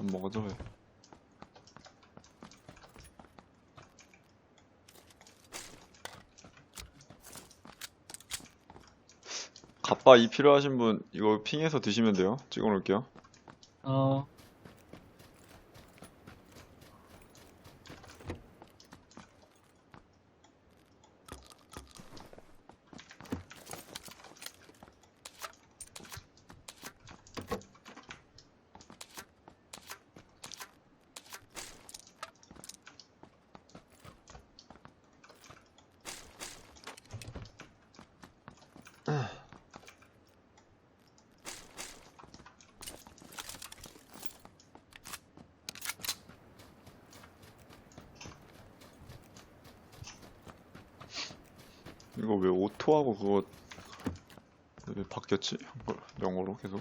안 먹어도 해. 갑바 이 필요하신 분 이거 핑해서 드시면 돼요. 찍어 놓을게요. 어, 이거 왜 오토하고 그거 왜 바뀌었지? 영어로 계속.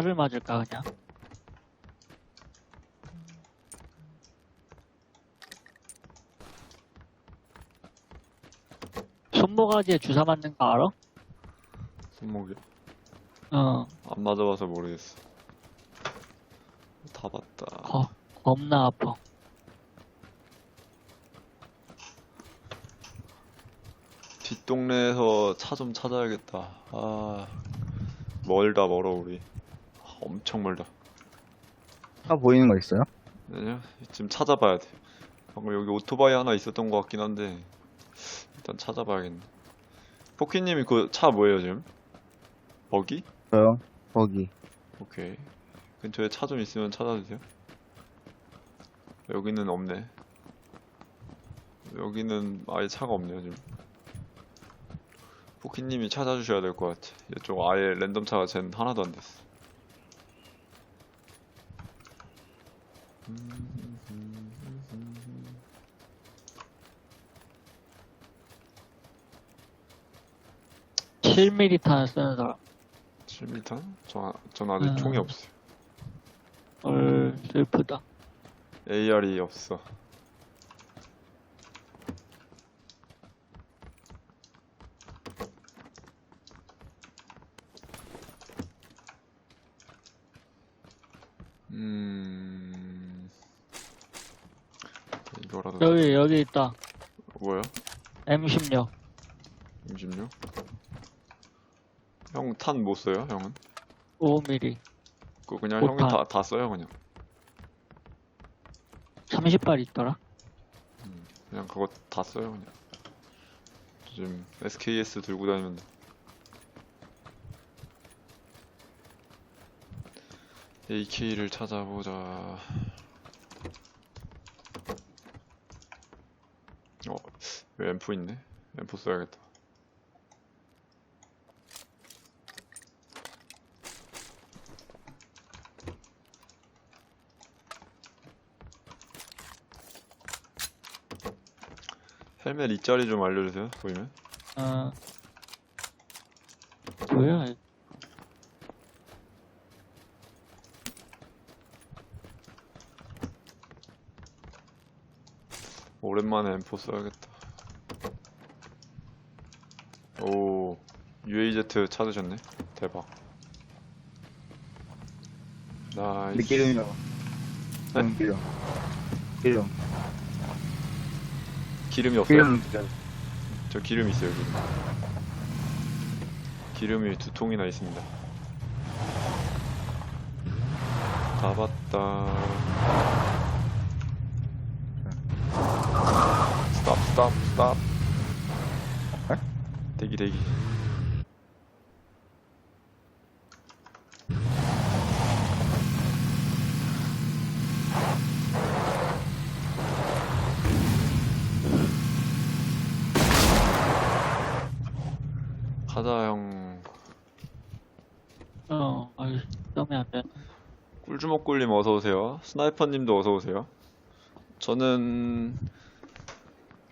주사를 맞을까, 그냥? 손모가지에 주사 맞는 거 알아? 손목이 어, 안 맞아봐서 모르겠어. 다 봤다. 거, 겁나 아파. 뒷동네에서 차 좀 찾아야겠다. 아, 멀다, 멀어, 우리. 아, 엄청 멀다. 차 보이는 거 있어요? 아니요, 지금 찾아봐야 돼. 방금 여기 오토바이 하나 있었던 것 같긴 한데, 일단 찾아봐야겠네. 포키님이 그 차 뭐예요, 지금? 버기? 저요. 거기. 오케이. 근처에 차 좀 있으면 찾아주세요. 여기는 없네. 여기는 아예 차가 없네요, 지금. 포키님이 찾아주셔야 될 것 같아. 이쪽 아예 랜덤 차가 쟨 하나도 안 됐어. 7mm 탄 쓰는 사람. 7m? 저, 전 아직 음. 총이 없어요. 헐, 슬프다. AR이 없어. 음, 이거라도 여기, 있다. 뭐야? M16. M16? 형탄못 써요? 형은? 5mm. 그거 그냥 못 형이 타. 다, 다 써요 그냥. 30발 있더라. 그냥 그거 다 써요 그냥. 지금 SKS 들고 다니면 돼. AK를 찾아보자. 어, 왜 M4 있네? M4 써야겠다. 헬멧 이짜리 좀 알려주세요, 보이면. 어. 뭐야? 오랜만에 M4 써야겠다. 오, UAZ 찾으셨네. 대박. 나이스. 기름이요. 네? 기름, 기름. 기름. 기름이 없어요? 기름. 기름. 저 기름 있어요, 기름. 기름이 두 통이나 있습니다. 다 봤다. 스탑, 스탑, 스탑. 대기, 대기. 찾아 형 어, 아유, 썸이 안 돼. 꿀주먹꿀님 어서오세요. 스나이퍼님도 어서오세요. 저는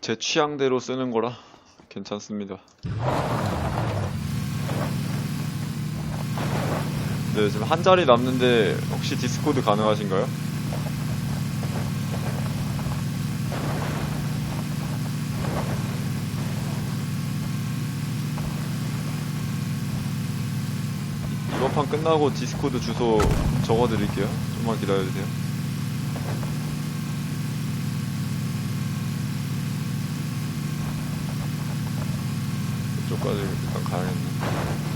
제 취향대로 쓰는 거라 괜찮습니다. 네 지금 한 자리 남는데 혹시 디스코드 가능하신가요? 이번 판 끝나고 디스코드 주소 적어드릴게요. 좀만 기다려주세요. 이쪽까지 일단 가야겠네.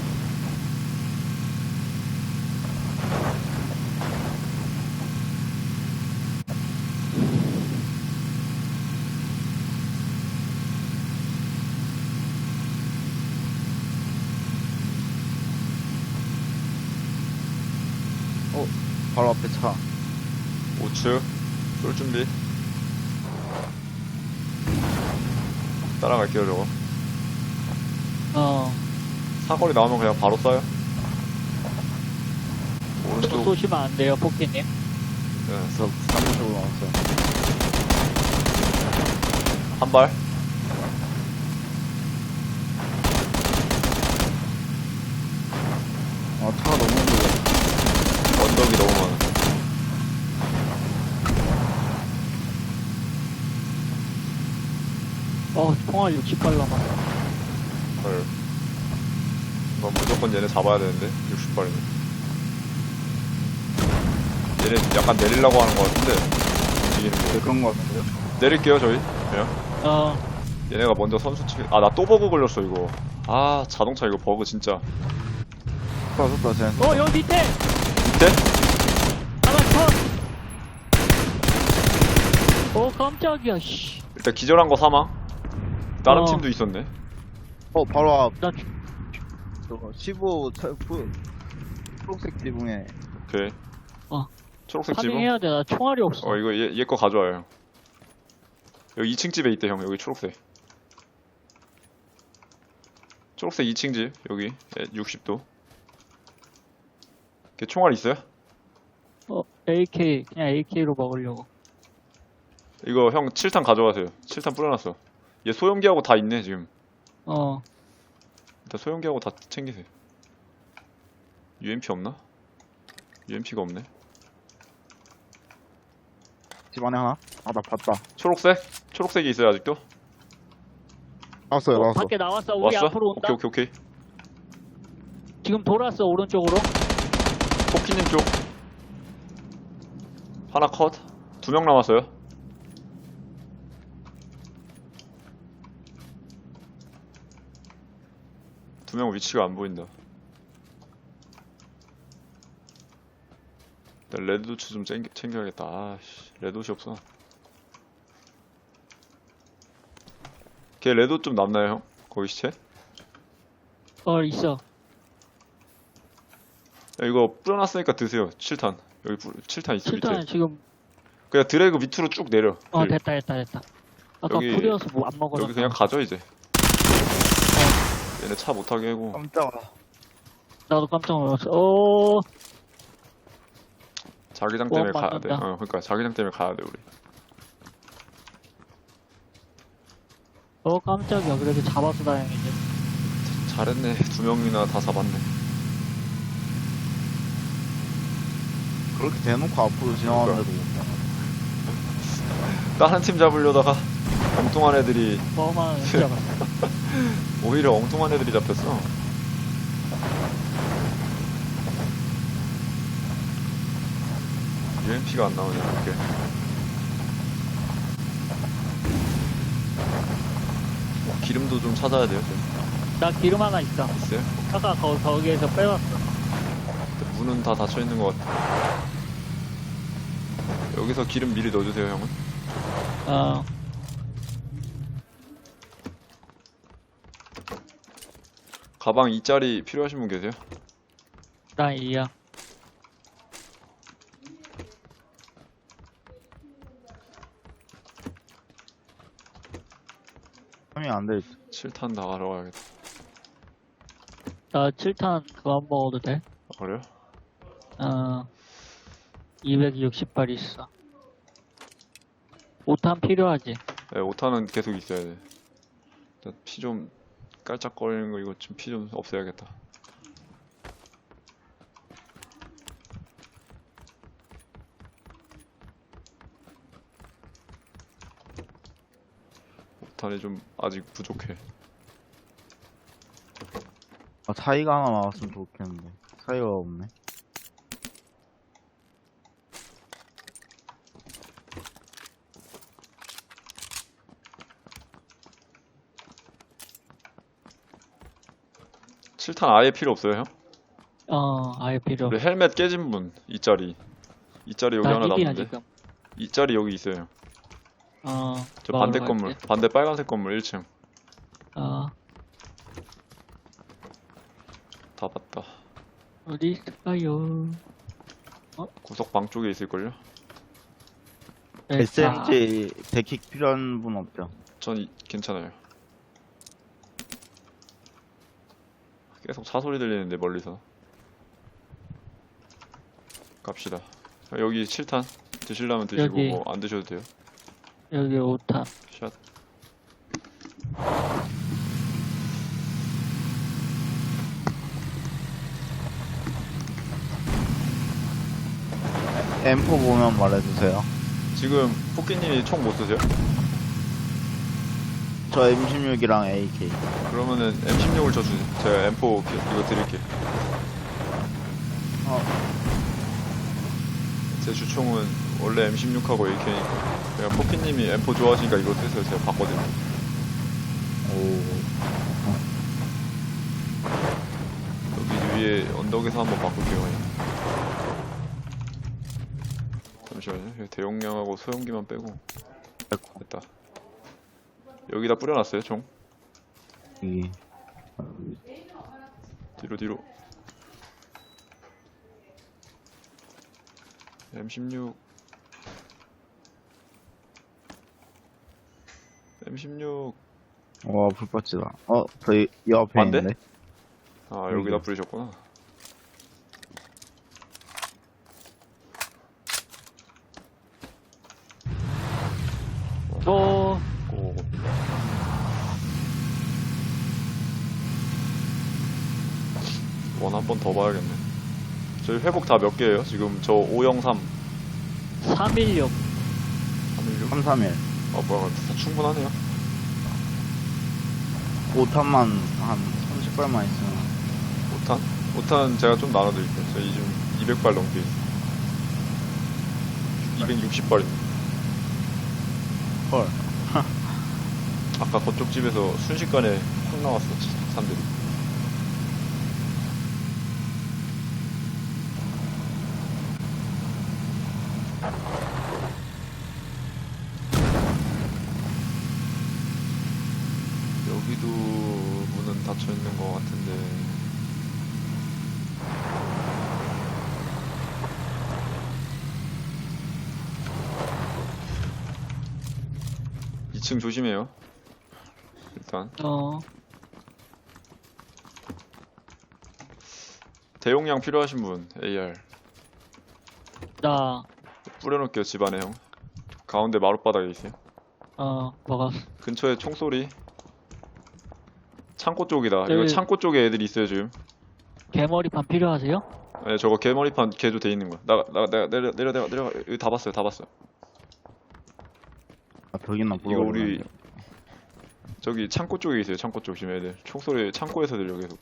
바로 앞에 차. 쏠 준비. 따라갈게요 저거. 어, 사거리 나오면 그냥 바로 쏴요. 또 오른쪽 쏘시면 안 돼요, 포키님. 네. 그래서 사무실로 나왔어요. 한 발. 아, 차가 너무 힘들어. 언덕이 너무 많아. 어, 총알 60발 남았어. 헐. 이건 무조건 얘네 잡아야 되는데 60발이면. 얘네 약간 내리려고 하는 것 같은데 움직이는 네, 거. 그런 거 같은데요? 내릴게요 저희. 그냥. 어, 얘네가 먼저 선수 치기. 아나 또 버그 걸렸어 이거. 아 자동차 이거 버그 진짜. 쏘다, 쟤. 어, 여기 밑에! 밑에? 하나 컷! 어, 깜짝이야, 씨. 일단 기절한 거 사망. 다른 어. 팀도 있었네. 어, 바로 앞. 나, 죽- 저거, 15, 차, 부, 초록색 지붕에. 오케이. 어. 초록색 지붕. 파밍해야 돼. 나 총알이 없어. 어 이거 얘거 가져와요. 여기 2층 집에 있대 형. 여기 초록색. 초록색 2층 집 여기 60도. 걔 총알 있어요? 어, AK, 그냥 AK로 먹으려고. 이거 형 7탄 가져가세요. 7탄 뿌려놨어. 얘 소형기하고 다 있네 지금. 어, 일단 소형기하고 다 챙기세요. UMP 없나? UMP가 없네. 집 안에 하나? 아, 나 봤다. 초록색? 초록색이 있어요 아직도? 나왔어요, 나왔어. 밖에 나왔어. 우리 왔어? 앞으로 온다. 오케이 오케이 오케이. 지금 돌았어, 오른쪽으로. 포키님 쪽. 하나 컷. 두 명 남았어요. 두 명 위치가 안 보인다. 일단 레드도츠 좀 챙겨, 챙겨야겠다. 아씨, 레드도시 없어. 걔 레드 좀 남나요, 형? 거기 시체? 어, 있어. 야, 이거 뿌려놨으니까 드세요. 7탄. 여기 뿌, 7탄 있어, 밑에. 실탄 지금, 그냥 드래그 밑으로 쭉 내려. 어, 들. 됐다, 됐다, 됐다. 아까 여기- 풀이어서 뭐 안 먹어서. 여기 그냥 가져 이제. 얘네 차못 타게 하고. 깜짝아. 나도 깜짝 놀랐어. 어, 자기장 어, 때문에 가야 돼. 맞는다. 어, 그러니까 자기장 때문에 가야 돼 우리. 어, 깜짝이야. 그래도 잡아서 다행이지. 잘했네. 두 명이나 다 잡았네. 그렇게 대놓고 앞으로 지나가는데도. 다른 팀 잡으려다가 엉뚱한 애들이 어마어마한 잡았어. 오히려 엉뚱한 애들이 잡혔어. UMP가 안 나오냐 이렇게. 어, 기름도 좀 찾아야 돼요. 좀. 나 기름 하나 있어. 있어요? 아까 거, 거기에서 빼왔어. 문은 다 닫혀 있는 것 같아. 여기서 기름 미리 넣어주세요, 형은. 어, 가방 2짜리 필요하신 분 계세요? 나 이야. 하면 안 돼. 7탄 나가러 가야겠다. 나 7탄 그거 안 먹어도 돼? 아, 그래요? 어, 260발 있어. 5탄 필요하지? 네, 오타는 계속 있어야 돼. 피 좀 깔짝거리는 거 이거 좀 피 좀 없애야겠다. 오탄이 좀 아직 부족해. 아, 차이가 하나 나왔으면 좋겠는데. 차이가 없네. 칠탄 아예 필요 없어요, 형? 어, 아예 필요 우리 없어. 헬멧 깨진 분, 이 자리. 이 자리 여기 나 하나 힙이야, 남는데. 지금. 이 자리 여기 있어요. 어, 저 먹으러 반대. 건물, 반대 빨간색 건물 1층. 어, 다 봤다. 어디 있을까요? 구석 방 쪽에 있을걸요? 네, SMG 데킥 필요한 분 없죠? 전 이- 괜찮아요. 계속 차 소리 들리는데 멀리서. 갑시다. 여기 7탄 드시려면 드시고 여기. 뭐 안 드셔도 돼요. 여기 5탄. 샷. M4 보면 말해주세요. 지금 포끼님이 총 못 쓰세요? 저 M16이랑 AK. 그러면은 M16을 저 주세요. 제가 M4 기- 이거 드릴게요. 어. 제 주총은 원래 M16하고 AK니까. 그냥 포끼님이 M4 좋아하시니까 이거 쓰세요. 제가 봤거든요. 오. 여기 위에 언덕에서 한번 바꿀게요. 그냥. 잠시만요. 여기 대용량하고 소형기만 빼고 됐다. 여기다 뿌려놨어요, 총. 여기. 뒤로 뒤로. M16 M16 와, 불꽃이다. 어, 저희 이 앞에 반대? 있는데? 아 여기다 여기. 뿌리셨구나. 또, 고. 원 한 번 더 봐야겠네. 저희 회복 다 몇 개예요? 지금 저 503, 316. 316. 331. 아 뭐야, 다 충분하네요. 5탄만 한 30발만 있으면. 5탄? 5탄 제가 좀 나눠드릴게요. 저희 지금 200발 넘게 있어요. 260발입니다. 헐. 아까 그쪽 집에서 순식간에 확 나왔어, 산들이. 2층 조심해요. 일단 어. 대용량 필요하신 분 AR 나, 뿌려놓을게요 집안에 형. 가운데 마룻바닥에 있어요. 어, 먹어. 근처에 총소리. 창고 쪽이다. 네. 이거 창고 쪽에 애들이 있어요 지금. 개머리판 필요하세요? 예, 저거 개머리판 개조 돼 있는 거야. 나, 나, 내가 내려 내려 내려 내려 여기 다 봤어요 다 봤어. 요 벽이나 이거 우리 저기 창고 쪽에 있어요. 창고 쪽 지금 애들. 총소리 창고에서 들려 계속.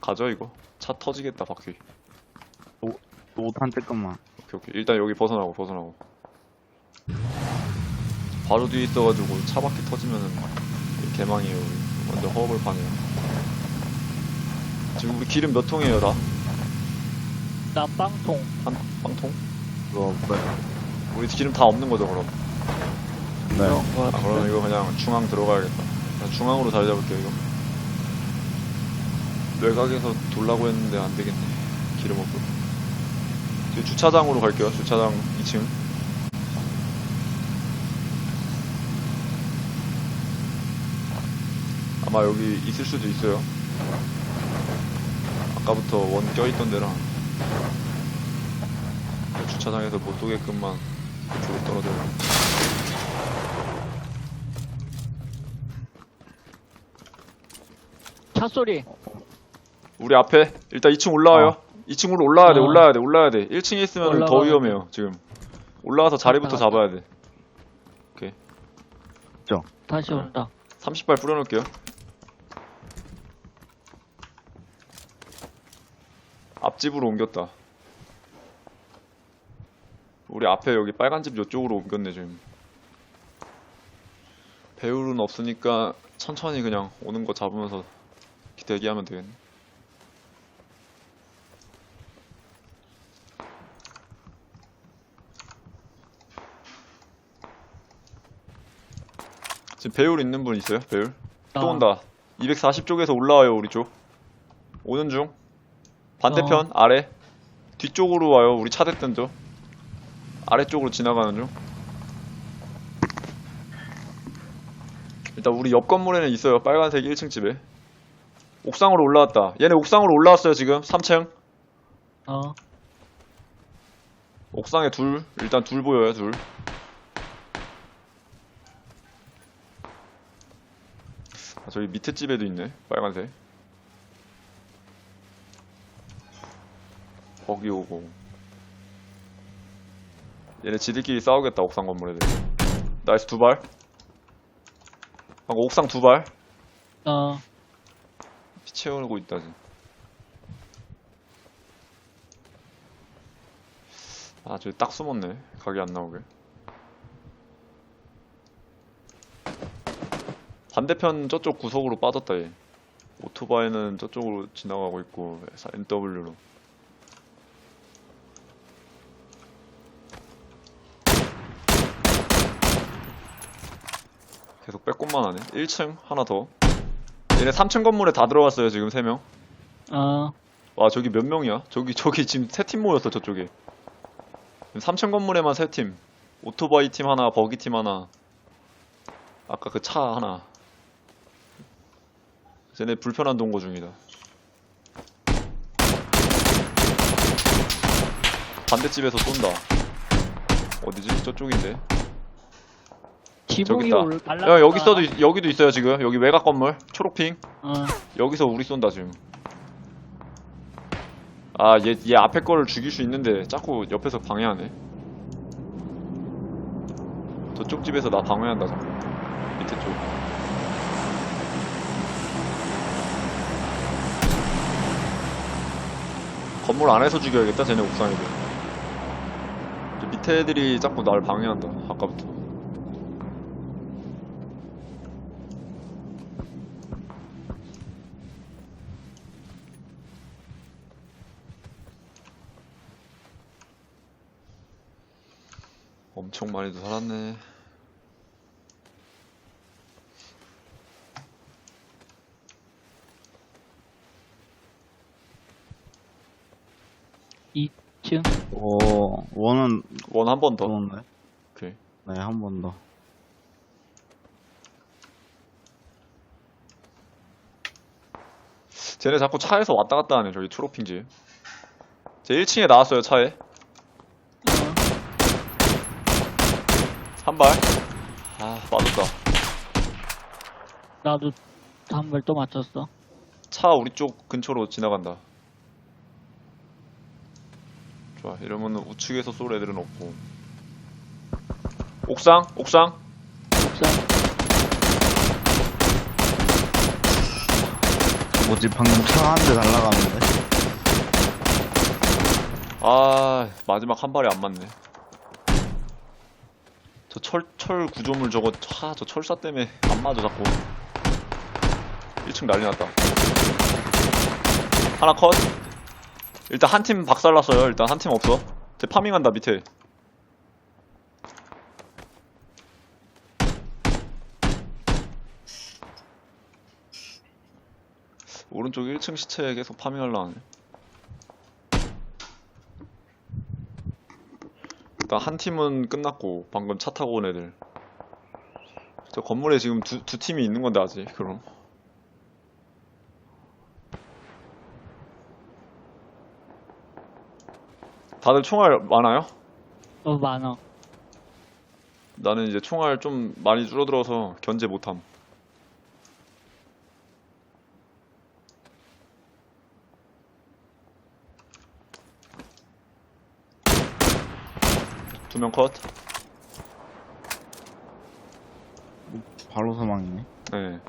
가져 이거. 차 터지겠다 바퀴. 5탄 쬐끔만. 오케이 오케이. 일단 여기 벗어나고 벗어나고. 바로 뒤에 있어가지고 차 바퀴 터지면은 개망이에요. 우리. 완전 허벌판이야. 지금 우리 기름 몇 통이에요 다? 난 빵통. 한 빵통? 그거, 뭐야. 우리 기름 다 없는 거죠 그럼? 네. 그런 거아 그럼 같은데. 이거 그냥 중앙 들어가야겠다. 그냥 중앙으로 자리 잡을게요 이거. 외곽에서 돌라고 했는데 안 되겠네. 기름 없고. 저희 주차장으로 갈게요. 주차장 2층. 아마 여기 있을 수도 있어요. 아까부터 원 껴있던 데랑 주차장에서 못 오게끔만 그쪽으로 떨어져요. 차 소리. 우리 앞에 일단 2층 올라와요. 2층으로 올라와야 돼, 어. 올라와야 돼, 올라와야 돼. 1층에 있으면 더 올라가야 위험해요, 지금. 올라가서 자리부터 잡아야 돼. 다시 온다. 30발 뿌려놓을게요. 앞집으로 옮겼다. 우리 앞에 여기 빨간 집 요쪽으로 옮겼네, 지금. 배율은 없으니까 천천히 그냥 오는 거 잡으면서 대기하면 되겠네. 지금 배율 있는 분 있어요? 배율? 또 어. 온다. 240쪽에서 올라와요, 우리 쪽. 오는 중. 반대편, 아래. 뒤쪽으로 와요, 우리 차 됐던 쪽. 아래쪽으로 지나가는 중. 일단 우리 옆 건물에는 있어요, 빨간색 1층 집에. 옥상으로 올라왔다. 얘네 옥상으로 올라왔어요, 지금. 3층. 어. 옥상에 둘. 일단 둘 보여요, 둘. 아, 저기 밑에 집에도 있네, 빨간색. 거기 오고. 얘네 지들끼리 싸우겠다, 옥상 건물 애들. 나이스 두 발. 방금 옥상 두 발. 어. 피 채우고 있다, 지금. 아, 저기 딱 숨었네. 각이 안 나오게. 반대편 저쪽 구석으로 빠졌다, 얘. 오토바이는 저쪽으로 지나가고 있고, NW로. 빼꼼만 하네. 1층, 하나 더. 얘네 3층 건물에 다 들어갔어요, 지금 3명. 어. 와 저기 몇 명이야? 저기 저기 지금 세 팀 모였어 저쪽에 3층 건물에만 세 팀 오토바이 팀 하나 버기 팀 하나 아까 그 차 하나 쟤네 불편한 동거 중이다 반대집에서 쏜다 어디지? 저쪽인데 지붕 저기 있다. 올라가. 야 여기 있어도 있- 여기도 있어요 지금. 여기 외곽 건물. 초록핑. 어. 여기서 우리 쏜다 지금. 아 얘 얘 앞에 거를 죽일 수 있는데 자꾸 옆에서 방해하네. 저쪽 집에서 나 방해한다 자꾸. 밑에 쪽. 건물 안에서 죽여야겠다 쟤네 옥상 애들 저 밑에 애들이 자꾸 날 방해한다 아까부터 엄청 많이도 살았네. 층. 오, 원은 원 한 번 더. 들어오네. 오케이. 네, 한 번 더. 쟤네 자꾸 차에서 왔다 갔다 하네, 저기 트로핑 집. 제 1층에 나왔어요, 차에. 한 발. 아, 맞았다. 나도 한발또 맞췄어. 차 우리 쪽 근처로 지나간다. 좋아, 이러면 우측에서 쏠 애들은 없고. 옥상? 옥상? 옥상. 뭐지, 방금 차 한 대 날라갔는데? 아, 마지막 한 발이 안 맞네. 저 철, 철 구조물 저거, 차, 저 철사 때문에 안 맞아, 자꾸. 1층 난리 났다. 하나 컷. 일단 한 팀 박살났어요. 일단 한 팀 없어. 쟤 파밍한다, 밑에. 오른쪽 1층 시체에 계속 파밍하려고 하네. 일단 한 팀은 끝났고 방금 차 타고 온 애들. 저 건물에 지금 두, 두 팀이 있는 건데 아직 그럼. 다들 총알 많아요? 어 많아. 나는 이제 총알 좀 많이 줄어들어서 견제 못함. 두명 컷. 바로 사망이네. 네.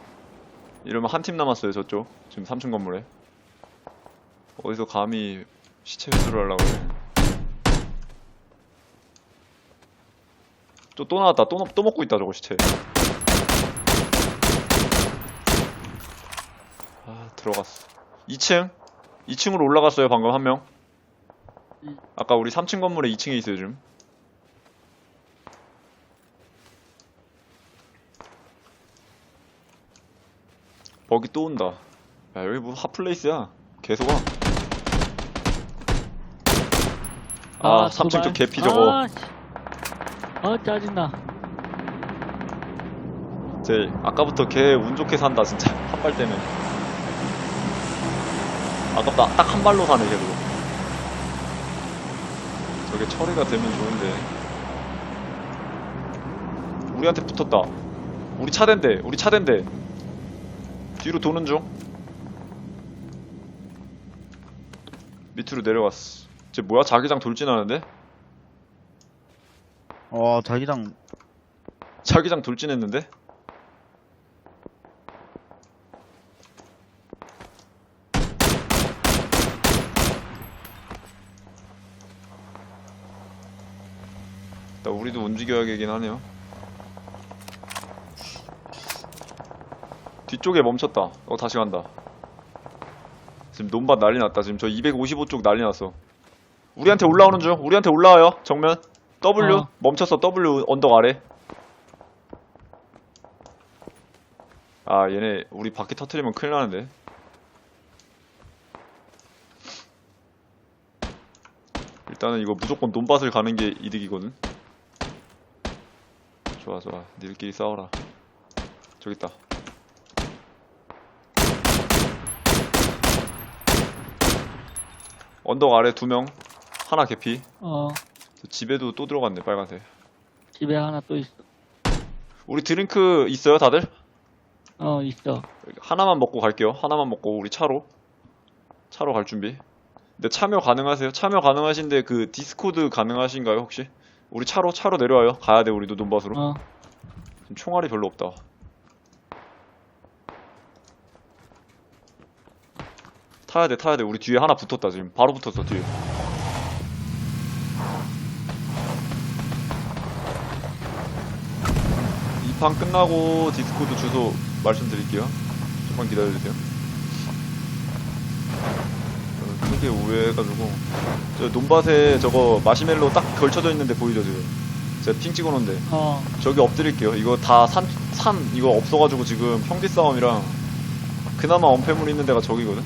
이러면 한 팀 남았어요, 저쪽. 지금 3층 건물에. 어디서 감히 시체 회수를 하려고 그래. 또, 또 나왔다. 또, 먹- 또 먹고 있다, 저거 시체. 아, 들어갔어. 2층? 2층으로 올라갔어요, 방금 한 명. 음. 아까 우리 3층 건물에 2층에 있어요, 지금. 버기 또 온다. 야, 여기 뭐 핫플레이스야. 계속 와. 아, 3층 저. 개피 저거. 아, 씨. 어, 짜증나. 제 아까부터 걔운 좋게 산다 진짜 한 발 때문에 아깝다 딱 한 발로 사네 걔도 저게 처리가 되면 좋은데 우리한테 붙었다 우리 차댄데 우리 차댄데 뒤로 도는 중. 밑으로 내려갔어. 쟤 뭐야? 자기장 돌진하는데? 어, 자기장. 자기장 돌진했는데? 일단 우리도 움직여야겠긴 하네요 뒤쪽에 멈췄다. 어 다시 간다. 지금 논밭 난리 났다. 지금 저 255쪽 난리 났어. 우리한테 올라오는 중. 우리한테 올라와요 정면. W 어. 멈췄어. W 언덕 아래. 아 얘네 우리 바퀴 터트리면 큰일 나는데. 일단은 이거 무조건 논밭을 가는 게 이득이거든. 좋아 좋아. 니들끼리 싸워라. 저기 있다 언덕 아래 두 명 하나 개피 어, 저 집에도 또 들어갔네 빨간색 집에 하나 또 있어. 우리 드링크 있어요 다들? 어, 있어. 하나만 먹고 갈게요. 하나만 먹고 우리 차로 차로 갈 준비. 근데 참여 가능하세요? 참여 가능하신데 그 디스코드 가능하신가요 혹시? 우리 차로 차로 내려와요. 가야 돼 우리도 논밭으로. 어, 지금 총알이 별로 없다. 타야 돼 타야 돼. 우리 뒤에 하나 붙었다 지금. 바로 붙었어 뒤에. 이 판 끝나고 디스코드 주소 말씀드릴게요. 조금만 기다려주세요. 어, 크게 우회해가지고 저 논밭에 저거 마시멜로 딱 걸쳐져 있는데 보이죠 지금? 제가 핑 찍어놓은데 어, 저기 엎드릴게요. 이거 다 산, 산, 이거 없어가지고 지금 평지 싸움이랑 그나마 엄폐물 있는 데가 저기거든?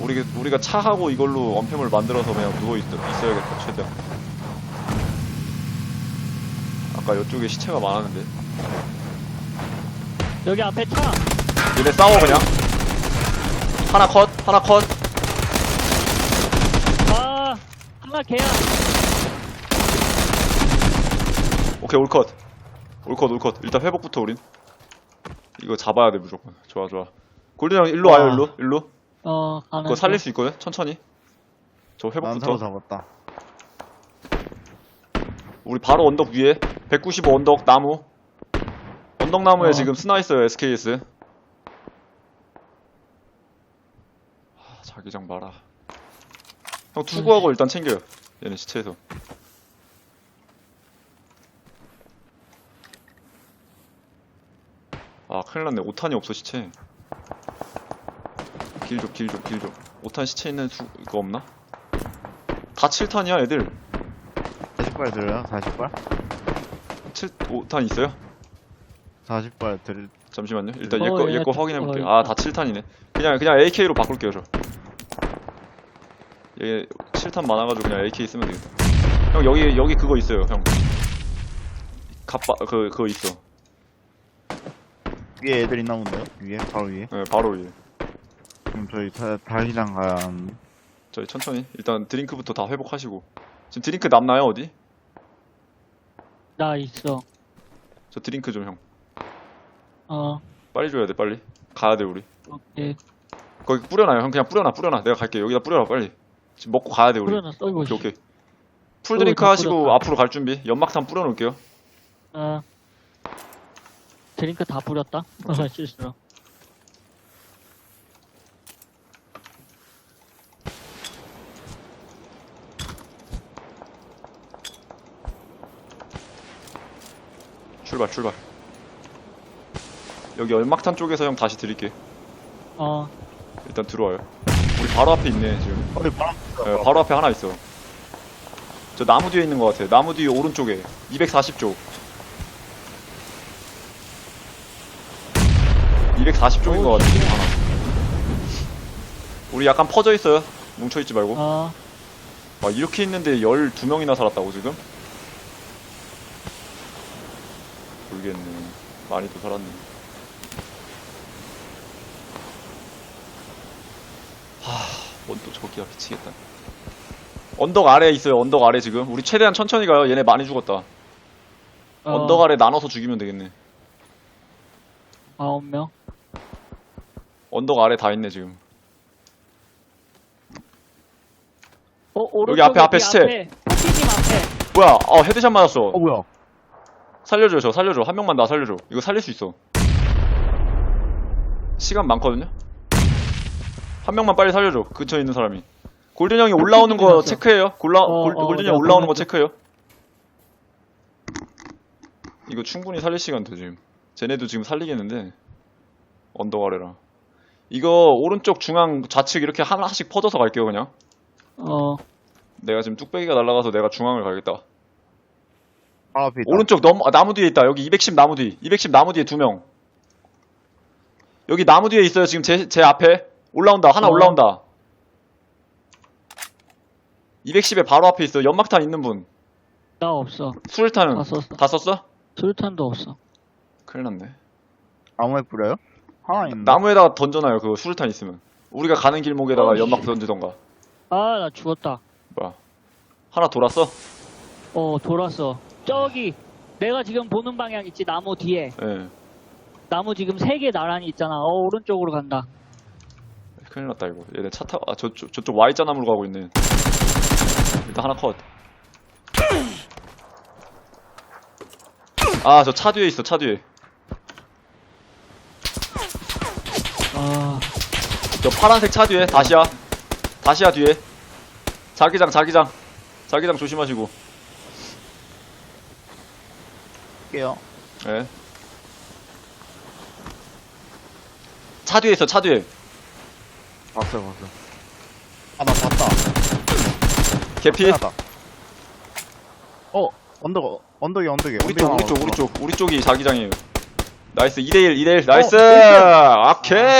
우리, 우리가 차하고 이걸로 엄폐물 만들어서 그냥 누워 있, 있어야겠다, 최대한. 아까 이쪽에 시체가 많았는데. 여기 앞에 차! 얘네 싸워, 그냥. 하나 컷, 하나 컷. 아, 하나 개야! 오케이, 올 컷. 올 컷, 올 컷. 일단 회복부터 우린. 이거 잡아야 돼, 무조건. 좋아, 좋아. 형, 일로 와요, 와. 일로, 일로. 어, 하나. 그거 살릴 수 있거든? 천천히. 저 회복부터. 잡았다. 우리 바로 언덕 위에 195 언덕 나무 언덕 나무에 어. 지금 스나 있어요 SKS 하, 자기장 봐라 형 투구하고 일단 챙겨요 얘네 시체에서 아 큰일 났네 5탄이 없어 시체 길좀 길 좀 길좀 5탄 시체 있는 수 이거 없나? 다 7탄이야 애들 40발 들어요? 40발? 7, 5탄 있어요? 40발 들, 잠시만요. 일단 어, 얘 거, 얘얘거 저- 확인해 볼게요. 어, 아, 다 7탄이네. 그냥, 그냥 AK로 바꿀게요, 저. 얘 7탄 많아가지고 그냥 AK 쓰면 되겠다. 형, 여기, 여기 그거 있어요, 형. 갑바, 그, 그거 있어. 위에 애들 있나 본데요? 위에? 바로 위에? 예, 바로 위에. 그럼 저희 다, 가야 하는데. 저희 천천히. 일단 드링크부터 다 회복하시고. 지금 드링크 남나요 어디? 나 있어. 저 드링크 좀 형. 어, 빨리 줘야 돼 빨리. 가야 돼 우리. 오케이. 거기 뿌려놔요 형 그냥 뿌려놔 뿌려놔. 내가 갈게 여기다 뿌려놔 빨리. 지금 먹고 가야 돼 우리. 뿌려놨어, 이거. 오케이 오케이. 풀 어, 드링크 다 하시고 뿌렸다. 앞으로 갈 준비. 연막탄 뿌려놓을게요. 어. 드링크 다 뿌렸다? 실수로. 출발 출발. 여기 연막탄 쪽에서 형 다시 드릴게. 어, 일단 들어와요. 우리 바로 앞에 있네 지금. 어디 바람 예, 바로 앞에 하나 있어. 저 나무 뒤에 있는 것 같아. 나무 뒤 오른쪽에 240쪽. 240쪽인 것 같아. 지금 하나. 우리 약간 퍼져 있어요. 뭉쳐 있지 말고. 어, 아, 이렇게 있는데 12명이나 살았다고 지금? 모르겠네. 많이 또 살았네. 하, 뭔또 저기야 미치겠다. 언덕 아래에 있어요. 언덕 아래 지금. 우리 최대한 천천히 가요. 얘네 많이 죽었다. 어, 언덕 아래 나눠서 죽이면 되겠네. 아홉 명. 언덕 아래 다 있네 지금. 어, 오른쪽에 여기 앞에, 앞에 네 시체. 앞에, 코끼님 앞에. 뭐야? 어 헤드샷 맞았어. 어 뭐야 살려줘 저 살려줘. 한 명만 나 살려줘. 이거 살릴 수 있어. 시간 많거든요? 한 명만 빨리 살려줘 근처에 있는 사람이. 골든 형이 올라오는 거. 체크해요. 골라, 어, 골, 어, 골든 형 올라오는 거. 체크해요? 이거 충분히 살릴 시간 돼 지금. 쟤네도 지금 살리겠는데. 언덕 아래라. 이거 오른쪽 중앙 좌측 이렇게 하나씩 퍼져서 갈게요 그냥. 어, 내가 지금 뚝배기가 날아가서 내가 중앙을 가겠다 있다 오른쪽 넘, 아, 나무 뒤에 있다. 여기 210 나무 뒤. 210 나무 뒤에 두 명. 여기 나무 뒤에 있어요. 지금 제, 제 앞에. 올라온다. 하나 어. 올라온다. 210에 바로 앞에 있어. 연막탄 있는 분. 나 없어. 수류탄은 다 썼어. 다 썼어? 술탄도 없어. 큰일 났네. 나무에 뿌려요? 하나 있는데 나무에다가 던져놔요. 그거 수류탄 있으면. 우리가 가는 길목에다가 어, 연막 씨. 던지던가. 아, 나 죽었다. 뭐야. 하나 돌았어? 어, 돌았어. 저기, 내가 지금 보는 방향 있지, 나무 뒤에. 예. 나무 지금 세 개 나란히 있잖아. 어, 오른쪽으로 간다. 큰일 났다, 이거. 얘네 차 타고, 아, 저쪽, 저쪽 Y자 나무로 가고 있네. 일단 하나 컷. 아, 저 차 뒤에 있어, 차 뒤에. 아, 저 파란색 차 뒤에 다시야 다시야 뒤에 자기장 자기장 자기장 조심하시고 할게요. 예. 차 뒤에 있어 차 뒤에. 봤어요 봤어요 아 나 봤다. 개피? 끝났다. 어 언덕 언덕이 언덕이. 우리 쪽 우리 쪽 우리. 쪽. 우리 쪽이 자기장이에요. 나이스 2대1 2대1 나이스! 어, 오케이